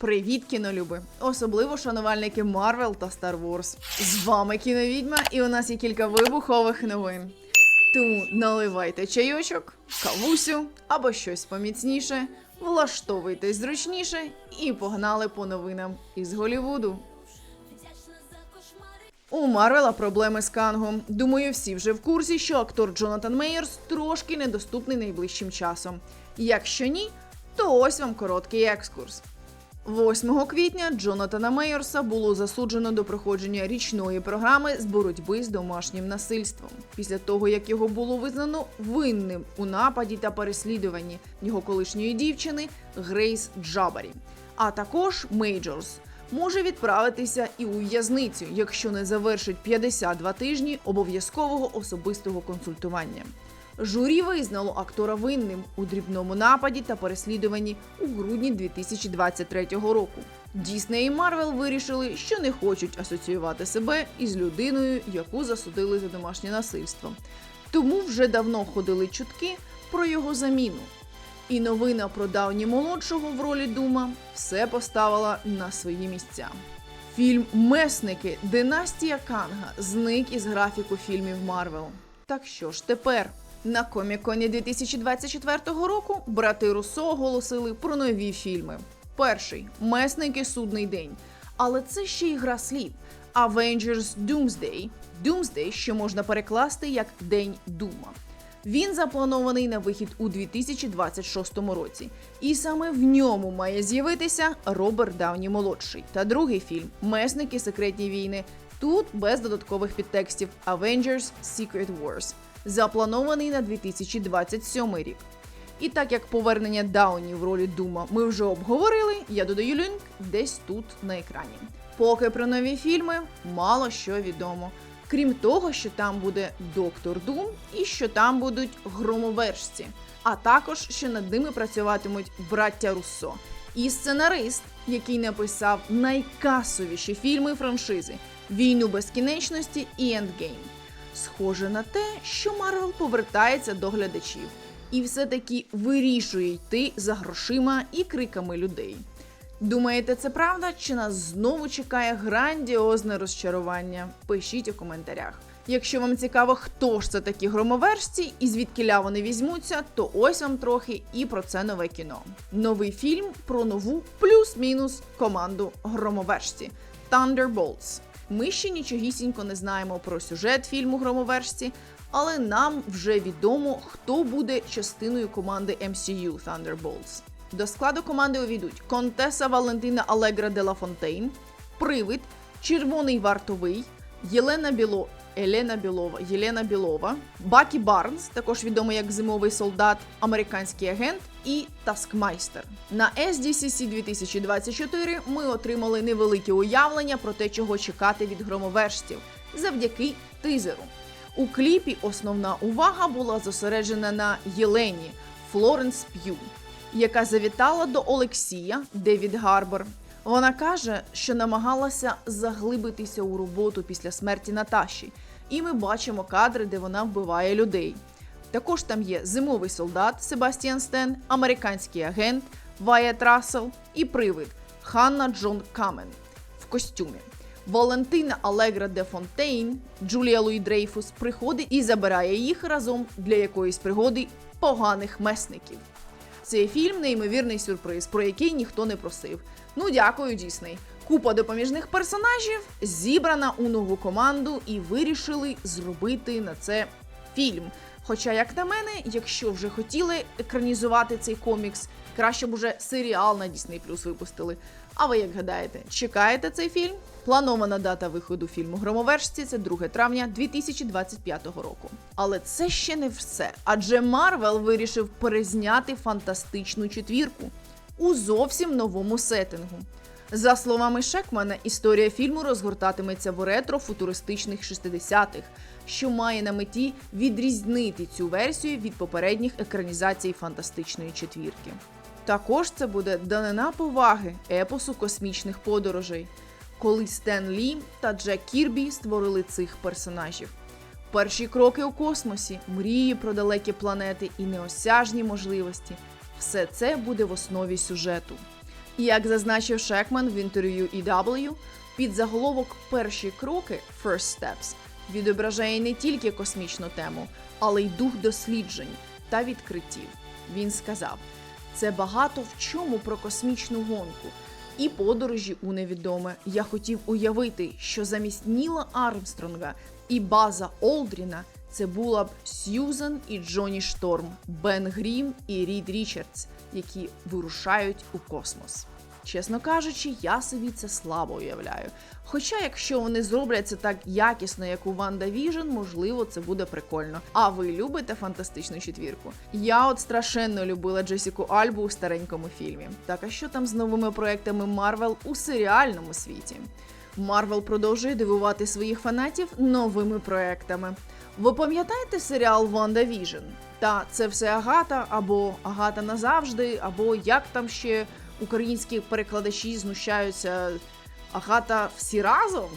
Привіт, кінолюби! Особливо шанувальники Марвел та Star Wars. З вами кіновідьма, і у нас є кілька вибухових новин. Тому наливайте чайочок, кавусю або щось поміцніше, влаштовуйтесь зручніше і погнали по новинам із Голівуду. У Марвела проблеми з Кангом. Думаю, всі вже в курсі, що актор Джонатан Мейерс трошки недоступний найближчим часом. Якщо ні, то ось вам короткий екскурс. 8 квітня Джонатана Мейерса було засуджено до проходження річної програми з боротьби з домашнім насильством після того, як його було визнано винним у нападі та переслідуванні його колишньої дівчини Грейс Джабарі. А також Мейджорс може відправитися і у в'язницю, якщо не завершить 52 тижні обов'язкового особистого консультування. Журі визнало актора винним у дрібному нападі та переслідуванні у грудні 2023 року. Дісней і Марвел вирішили, що не хочуть асоціювати себе із людиною, яку засудили за домашнє насильство. Тому вже давно ходили чутки про його заміну. І новина про Дауні молодшого в ролі Дума все поставила на свої місця. Фільм Месники Династія Канга зник із графіку фільмів Марвел. Так що ж тепер? На коміконі 2024 року брати Руссо оголосили про нові фільми. Перший Месники Судний день. Але це ще й гра слів. Avengers Doomsday. Doomsday, що можна перекласти як День Дума. Він запланований на вихід у 2026 році, і саме в ньому має з'явитися Роберт Дауні молодший та другий фільм Месники секретні війни. Тут без додаткових підтекстів Avengers Secret Wars, запланований на 2027 рік. І так як повернення Дауні в ролі Дума ми вже обговорили, я додаю лінк десь тут на екрані. Поки про нові фільми мало що відомо. Крім того, що там буде Доктор Дум і що там будуть громовержці, а також що над ними працюватимуть браття Руссо і сценарист, який написав найкасовіші фільми франшизи Війну безкінечності і Ендгейм. Схоже на те, що Марвел повертається до глядачів і все-таки вирішує йти за грошима і криками людей. Думаєте, це правда? Чи нас знову чекає грандіозне розчарування? Пишіть у коментарях. Якщо вам цікаво, хто ж це такі громовержці і звідки вони візьмуться, то ось вам трохи і про це нове кіно. Новий фільм про нову плюс-мінус команду громовержці Thunderbolts. Ми ще нічогісінько не знаємо про сюжет фільму Громовержці, але нам вже відомо, хто буде частиною команди MCU Thunderbolts. До складу команди увійдуть Контеса Валентина Алегра де ла Фонтейн, Привид, Червоний вартовий, Єлена Біло. Елена Білова, Єлена Білова, Бакі Барнс, також відомий як зимовий солдат, американський агент і Таскмайстер. На SDCC 2024 ми отримали невелике уявлення про те, чого чекати від громовержців завдяки тизеру. У кліпі основна увага була зосереджена на Єлені Флоренс П'ю, яка завітала до Олексія Девід Гарбор. Вона каже, що намагалася заглибитися у роботу після смерті Наташі, і ми бачимо кадри, де вона вбиває людей. Також там є зимовий солдат Себастьян Стен, американський агент Ваєт Рассел і привид Ханна Джон Камен в костюмі. Валентина Алегра де Фонтейн, Джулія Луї Дрейфус приходить і забирає їх разом для якоїсь пригоди поганих месників. Цей фільм неймовірний сюрприз, про який ніхто не просив. Ну, дякую, Дісней. Купа допоміжних персонажів зібрана у нову команду і вирішили зробити на це фільм. Хоча, як на мене, якщо вже хотіли екранізувати цей комікс, краще б уже серіал на Disney Plus випустили. А ви як гадаєте, чекаєте цей фільм? Планована дата виходу фільму Громовержці це 2 травня 2025 року. Але це ще не все. Адже Марвел вирішив перезняти фантастичну четвірку у зовсім новому сеттингу. За словами Шекмана, історія фільму розгортатиметься в ретро-футуристичних 60-х, що має на меті відрізнити цю версію від попередніх екранізацій фантастичної четвірки. Також це буде данина поваги епосу космічних подорожей, коли Стен Лі та Джек Кірбі створили цих персонажів. Перші кроки у космосі, мрії про далекі планети і неосяжні можливості все це буде в основі сюжету. Як зазначив Шекман в інтерв'ю EW, під заголовок Перші кроки First Steps відображає не тільки космічну тему, але й дух досліджень та відкриттів. Він сказав: це багато в чому про космічну гонку і подорожі у невідоме. Я хотів уявити, що замість Ніла Армстронга і База Олдріна це була б Сьюзан і Джоні Шторм, Бен Грім і Рід Річардс, які вирушають у космос. Чесно кажучи, я собі це слабо уявляю. Хоча, якщо вони зроблять це так якісно, як у Ванда Віжн, можливо, це буде прикольно. А ви любите фантастичну четвірку? Я от страшенно любила Джесіку Альбу у старенькому фільмі. Так а що там з новими проектами Марвел у серіальному світі? Марвел продовжує дивувати своїх фанатів новими проектами. Ви пам'ятаєте серіал Ванда Віжн? Та це все Агата або Агата назавжди, або як там ще українські перекладачі знущаються Агата всі разом.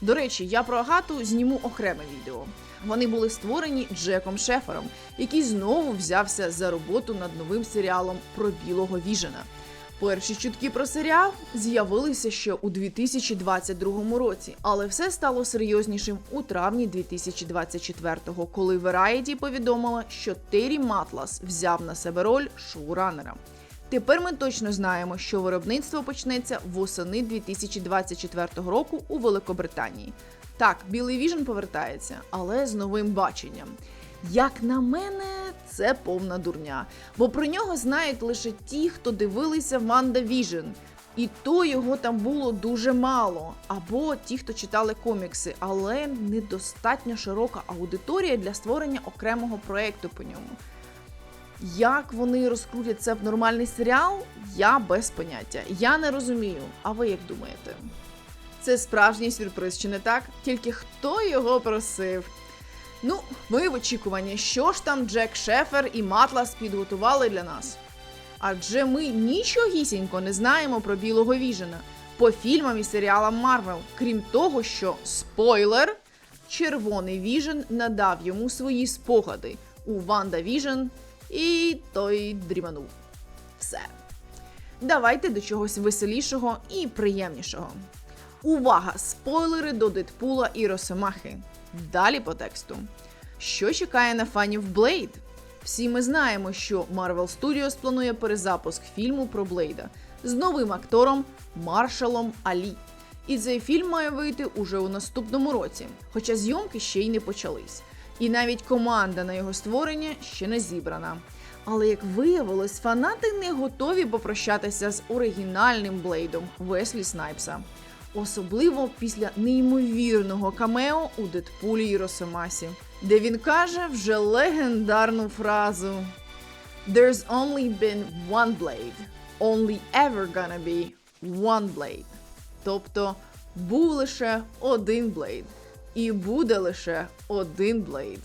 До речі, я про Агату зніму окреме відео. Вони були створені Джеком Шефером, який знову взявся за роботу над новим серіалом про білого віжена. Перші чутки про серіал з'явилися ще у 2022 році, але все стало серйознішим у травні 2024-го, коли Variety повідомила, що Террі Матлас взяв на себе роль шоуранера. Тепер ми точно знаємо, що виробництво почнеться восени 2024 року у Великобританії. Так, білий віжен повертається, але з новим баченням. Як на мене, це повна дурня, бо про нього знають лише ті, хто дивилися Ванда Віжн. І то його там було дуже мало, або ті, хто читали комікси, але недостатньо широка аудиторія для створення окремого проекту по ньому. Як вони розкрутять це в нормальний серіал, я без поняття. Я не розумію. А ви як думаєте? Це справжній сюрприз, чи не так? Тільки хто його просив? Ну, ми в очікуванні, що ж там Джек Шефер і Матлас підготували для нас. Адже ми нічогісінько не знаємо про білого віжена по фільмам і серіалам Марвел, крім того, що спойлер, червоний віжен надав йому свої спогади у Ванда Віжен, і той дріманув. Все. Давайте до чогось веселішого і приємнішого. Увага! Спойлери до Дедпула і Росомахи. Далі по тексту. Що чекає на фанів Блейд? Всі ми знаємо, що Marvel Studios планує перезапуск фільму про Блейда з новим актором Маршалом Алі. І цей фільм має вийти уже у наступному році, хоча зйомки ще й не почались. І навіть команда на його створення ще не зібрана. Але як виявилось, фанати не готові попрощатися з оригінальним Блейдом Веслі Снайпса. Особливо після неймовірного камео у Дедпулі і Росомасі, де він каже вже легендарну фразу There's only been one blade, only ever gonna be one blade. Тобто був лише один блейд, і буде лише один блейд.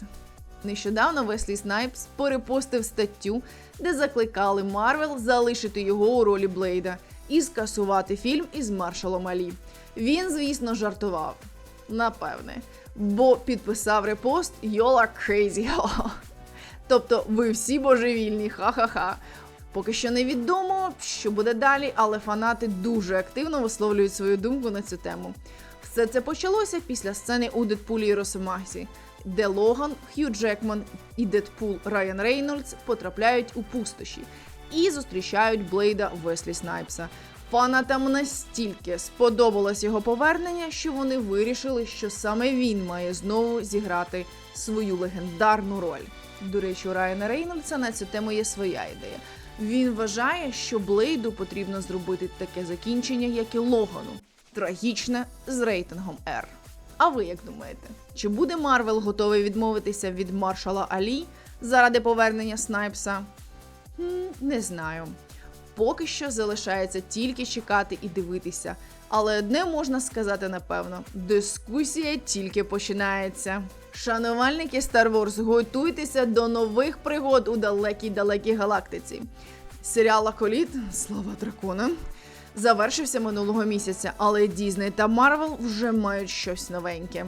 Нещодавно Веслі Снайпс перепостив статтю, де закликали Марвел залишити його у ролі Блейда і скасувати фільм із Маршалом Алі. Він, звісно, жартував. Напевне, бо підписав репост You're crazy. Тобто, ви всі божевільні, ха-ха-ха. Поки що невідомо, що буде далі, але фанати дуже активно висловлюють свою думку на цю тему. Все це почалося після сцени у Дедпулі і Росомахі, де Логан, Хью Джекман і Дедпул Райан Рейнольдс потрапляють у пустоші і зустрічають Блейда Веслі Снайпса. Фанатам настільки сподобалось його повернення, що вони вирішили, що саме він має знову зіграти свою легендарну роль. До речі, у Райана Рейнольдса на цю тему є своя ідея. Він вважає, що Блейду потрібно зробити таке закінчення, як і Логану трагічне з рейтингом R. А ви як думаєте, чи буде Марвел готовий відмовитися від маршала Алі заради повернення Снайпса? Не знаю. Поки що залишається тільки чекати і дивитися. Але одне можна сказати напевно: дискусія тільки починається. Шанувальники Star Wars, готуйтеся до нових пригод у далекій далекій галактиці. Серіал Аколіт, слава дракона, завершився минулого місяця, але Дізней та Марвел вже мають щось новеньке.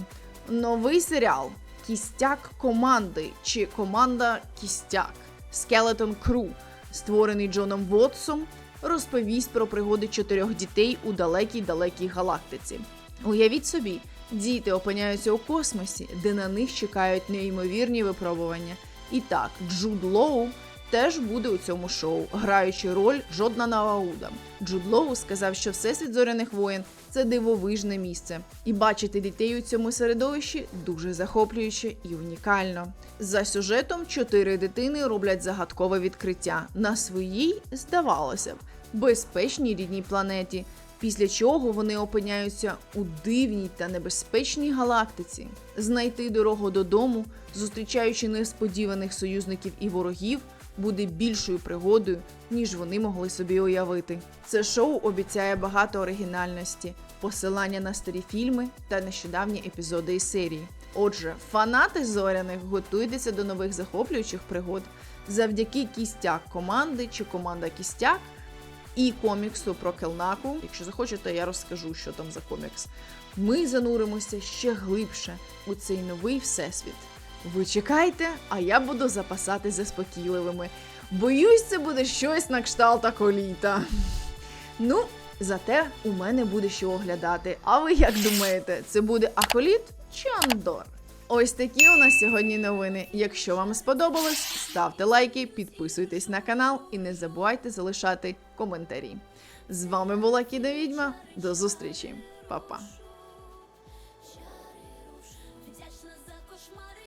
Новий серіал Кістяк команди чи команда Кістяк Skeleton Crew, створений Джоном Вотсом розповість про пригоди чотирьох дітей у далекій далекій галактиці. Уявіть собі, діти опиняються у космосі, де на них чекають неймовірні випробування. І так, Джуд Лоу теж буде у цьому шоу, граючи роль Жодна Науда. Джуд Лоу сказав, що всесвіт зоряних воєн це дивовижне місце, і бачити дітей у цьому середовищі дуже захоплююче і унікально. За сюжетом чотири дитини роблять загадкове відкриття на своїй, здавалося б, безпечній рідній планеті. Після чого вони опиняються у дивній та небезпечній галактиці. Знайти дорогу додому, зустрічаючи несподіваних союзників і ворогів, буде більшою пригодою, ніж вони могли собі уявити. Це шоу обіцяє багато оригінальності, посилання на старі фільми та нещодавні епізоди із серії. Отже, фанати зоряних готуйтеся до нових захоплюючих пригод завдяки кістяк команди чи команда кістяк і коміксу про Келнаку. Якщо захочете, я розкажу, що там за комікс. Ми зануримося ще глибше у цей новий всесвіт. Ви чекайте, а я буду запасати заспокійливими. Боюсь, це буде щось на кшталт аколіта. Ну, зате у мене буде що оглядати. А ви як думаєте, це буде аколіт чи андор? Ось такі у нас сьогодні новини. Якщо вам сподобалось, ставте лайки, підписуйтесь на канал і не забувайте залишати коментарі. З вами була Кіда Відьма. До зустрічі, Па-па.